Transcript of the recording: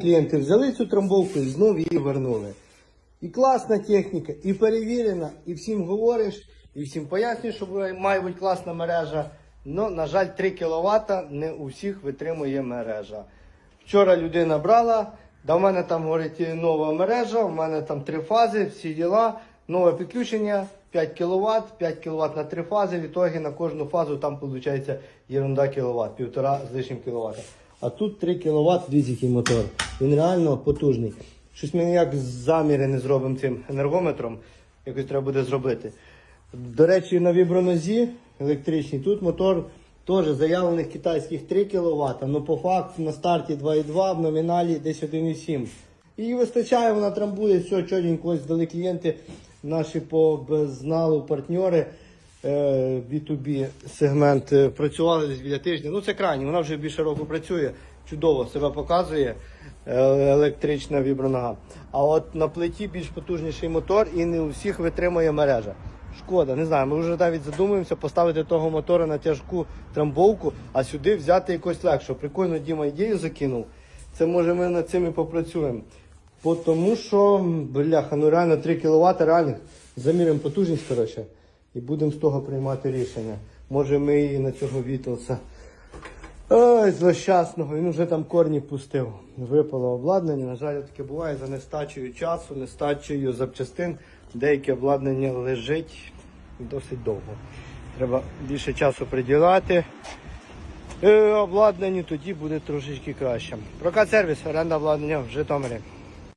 Клієнти взяли цю трамбовку і знову її вернули. І класна техніка, і перевірена, і всім говориш, і всім пояснюєш, що має бути класна мережа. Ну, на жаль, 3 кВт не у всіх витримує мережа. Вчора людина брала, да в мене там говорить нова мережа, в мене там три фази, всі діла, нове підключення, 5 кВт, 5 кВт на три фази, в ітогі на кожну фазу там виходить ерунда кВт, півтора з лишнім кВт. А тут 3 кВт, дивіться, який мотор. Він реально потужний. Щось ми ніяк заміри не зробимо цим енергометром, якось треба буде зробити. До речі, на вібронозі електричній тут мотор теж заявлених китайських 3 кВт, але по факту на старті 2,2, в номіналі десь 1,7. І вистачає, вона трамбує, все чотенько, ось дали клієнти наші по безналу партнери. Е, B2B сегмент е, працювали десь біля тижня. Ну це крайні, вона вже більше року працює, чудово себе показує е, електрична вібронога. А от на плиті більш потужніший мотор і не у всіх витримує мережа. Шкода, не знаю. Ми вже навіть задумуємося поставити того мотора на тяжку трамбовку, а сюди взяти якось легше. Прикольно Діма ідею закинув. Це може ми над цим і попрацюємо. Тому що, бляха, ну реально 3 кВт реальних. Заміримо потужність, коротше, і будемо з того приймати рішення. Може ми і на цього Вітлса. Ой, злощасного, він вже там корні пустив. Випало обладнання. На жаль, таке буває за нестачею часу, нестачею запчастин. Деяке обладнання лежить досить довго. Треба більше часу приділяти. Е, обладнанню тоді буде трошечки краще. Прокат сервіс, оренда обладнання в Житомирі.